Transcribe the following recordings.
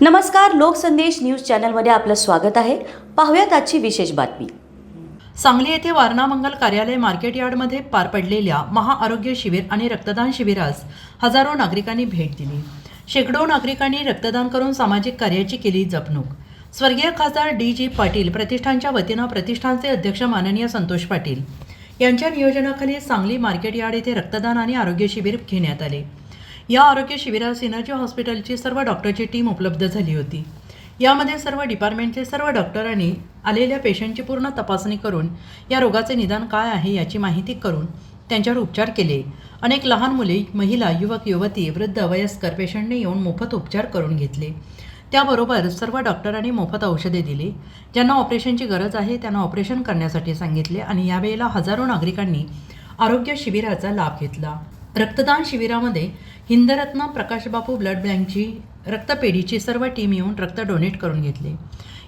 नमस्कार लोकसंदेश न्यूज चॅनलमध्ये आपलं स्वागत आहे. पाहूयात आजची विशेष बातमी. सांगली येथे वारणा मंगल कार्यालय मार्केट यार्डमध्ये पार पडलेल्या महाआरोग्य शिबिर आणि रक्तदान शिबिरास हजारो नागरिकांनी भेट दिली. शेकडो नागरिकांनी रक्तदान करून सामाजिक कार्याची केली जपणूक. स्वर्गीय खासदार डी जी पाटील प्रतिष्ठानच्या वतीनं प्रतिष्ठानचे अध्यक्ष माननीय संतोष पाटील यांच्या नियोजनाखाली सांगली मार्केट यार्ड येथे रक्तदान आणि आरोग्य शिबिर घेण्यात आले. या आरोग्य शिबिरात सिनर्जी हॉस्पिटलची सर्व डॉक्टरची टीम उपलब्ध झाली होती. यामध्ये सर्व डिपार्टमेंटचे सर्व डॉक्टरांनी आलेल्या पेशंटची पूर्ण तपासणी करून या रोगाचे निदान काय आहे याची माहिती करून त्यांच्यावर उपचार केले. अनेक लहान मुले महिला युवक युवती वृद्ध वयस्कर पेशंटने येऊन मोफत उपचार करून घेतले. त्याबरोबर सर्व डॉक्टरांनी मोफत औषधे दिली. ज्यांना ऑपरेशनची गरज आहे त्यांना ऑपरेशन करण्यासाठी सांगितले आणि यावेळेला हजारो नागरिकांनी आरोग्य शिबिराचा लाभ घेतला. रक्तदान शिबिरामध्ये हिंदरत्न प्रकाशबापू ब्लड बँकची रक्तपेढीची सर्व टीम येऊन रक्त डोनेट करून घेतले.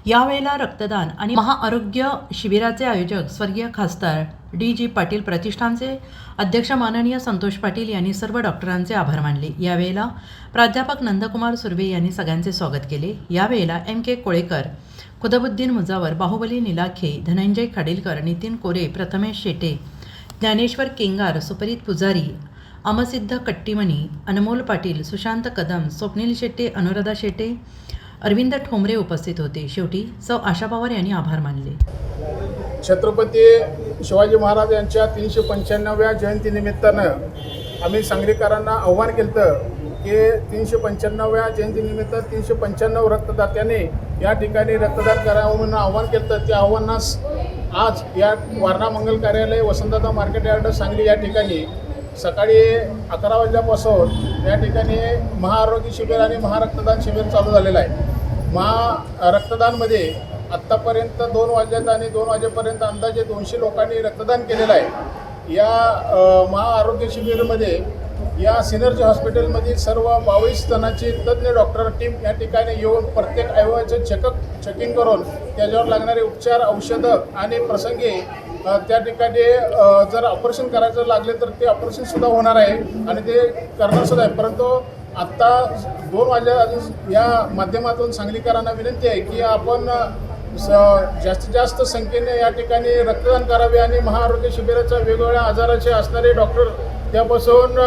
यावेळेला रक्तदान आणि महाआरोग्य शिबिराचे आयोजक स्वर्गीय खासदार डी जी पाटील प्रतिष्ठानचे अध्यक्ष माननीय संतोष पाटील यांनी सर्व डॉक्टरांचे आभार मानले. यावेळेला प्राध्यापक नंदकुमार सुर्वे यांनी सगळ्यांचे स्वागत केले. यावेळेला एम के कोळेकर कुतबुद्दीन मुजावर बाहुबली निलाखे धनंजय खाडीलकर नितीन कोरे प्रथमेश शेटे ज्ञानेश्वर केंगार सुपरीत पुजारी अमसिद्ध कट्टीमणी अनमोल पाटील सुशांत कदम स्वप्नील शेट्टे अनुराधा शेट्टे अरविंद ठोंबरे उपस्थित होते. शेवटी सौ आशा पवार यांनी आभार मानले. छत्रपती शिवाजी महाराज यांच्या तीनशे पंच्याण्णव्या जयंतीनिमित्तानं आम्ही सांगलीकरांना आव्हान केलं की तीनशे पंच्याण्णव्या जयंतीनिमित्त तीनशे पंच्याण्णव रक्तदात्याने या ठिकाणी रक्तदान करावं म्हणून आव्हान केलं त्या आव्हानास आज या वारणा मंगल कार्यालय वसंतदादा मार्केट यार्ड सांगली या ठिकाणी सकाळी अकरा वाजल्यापासून या ठिकाणी महाआरोग्य शिबिर आणि महारक्तदान शिबिर चालू झालेलं आहे. महा रक्तदानमध्ये आत्तापर्यंत दोन वाजल्यात आणि दोन वाजेपर्यंत अंदाजे दोनशे लोकांनी रक्तदान केलेलं आहे. या महाआरोग्य शिबिरमध्ये या सिनर्जी हॉस्पिटलमधील सर्व बावीस जणांची तज्ज्ञ डॉक्टर टीम या ठिकाणी येऊन प्रत्येक अवयवाचे चेकअप चेकिंग करून त्याच्यावर लागणारे उपचार औषधं आणि प्रसंगी त्या ठिकाणी जर ऑपरेशन करायचं लागले तर ते ऑपरेशनसुद्धा होणार आहे आणि ते करणारसुद्धा आहे. परंतु आत्ता दोन वाजल्या अजून या माध्यमातून सांगलीकरांना विनंती आहे की आपण स जास्तीत जास्त संख्येने या ठिकाणी रक्तदान करावे आणि महाआरोग्य शिबिराच्या वेगवेगळ्या आजाराचे असणारे डॉक्टर त्यापासून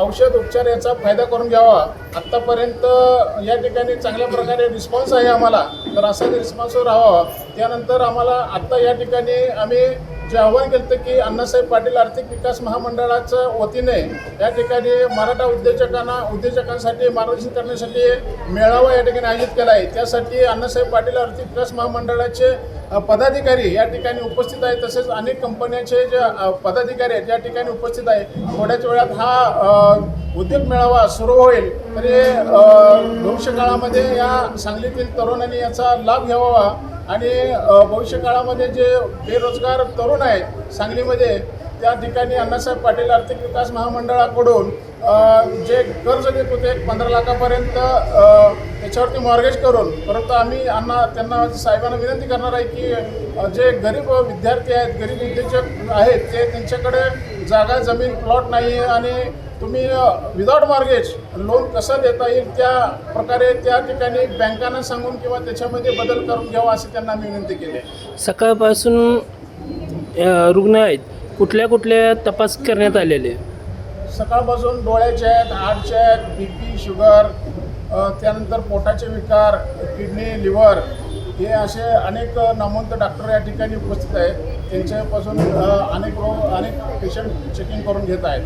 औषध उपचार याचा फायदा करून घ्यावा. आत्तापर्यंत या ठिकाणी चांगल्या प्रकारे रिस्पॉन्स आहे आम्हाला. तर असाच रिस्पॉन्स राहावा त्यानंतर आम्हाला आत्ता या ठिकाणी आम्ही जे आव्हान केलं की अण्णासाहेब पाटील आर्थिक विकास महामंडळाच्या वतीने या ठिकाणी मराठा उद्योजकांना उद्योजकांसाठी मार्गदर्शन करण्यासाठी मेळावा या ठिकाणी आयोजित केला आहे. त्यासाठी अण्णासाहेब पाटील आर्थिक विकास महामंडळाचे पदाधिकारी या ठिकाणी उपस्थित आहेत. तसेच अनेक कंपन्यांचे जे पदाधिकारी आहेत या ठिकाणी उपस्थित आहे थोड्याच वेळात हा उद्योग मेळावा सुरू होईल. तरी भविष्यकाळामध्ये या सांगलीतील तरुणांनी याचा लाभ घ्यावा. आणि भविष्यकाळामध्ये जे बेरोजगार तरुण आहेत सांगलीमध्ये त्या ठिकाणी अण्णासाहेब पाटील आर्थिक विकास महामंडळाकडून जे कर्ज घेत होते एक पंधरा लाखापर्यंत त्याच्यावरती मॉर्गेज करून परंतु आम्ही अण्णा त्यांना साहेबांना विनंती करणार आहे की जे गरीब विद्यार्थी आहेत गरीब उद्योजक आहेत ते त्यांच्याकडे जागा जमीन प्लॉट नाही आहे आणि तुम्ही विदाउट मॉर्गेज लोन कसं देता येईल त्या प्रकारे त्या ठिकाणी बँकांना सांगून किंवा त्याच्यामध्ये बदल करून घ्यावा असे त्यांना आम्ही विनंती केली आहे. सकाळपासून रुग्ण आहेत. कुठल्या कुठल्या तपास करण्यात आलेले सकाळपासून डोळ्याचे आहेत हार्टचे आहेत बी पी शुगर त्यानंतर पोटाचे विकार किडनी लिव्हर हे असे अनेक नामवंत डॉक्टर या ठिकाणी उपस्थित आहेत. त्यांच्यापासून अनेक रोग अनेक पेशंट चेकिंग करून घेत आहेत.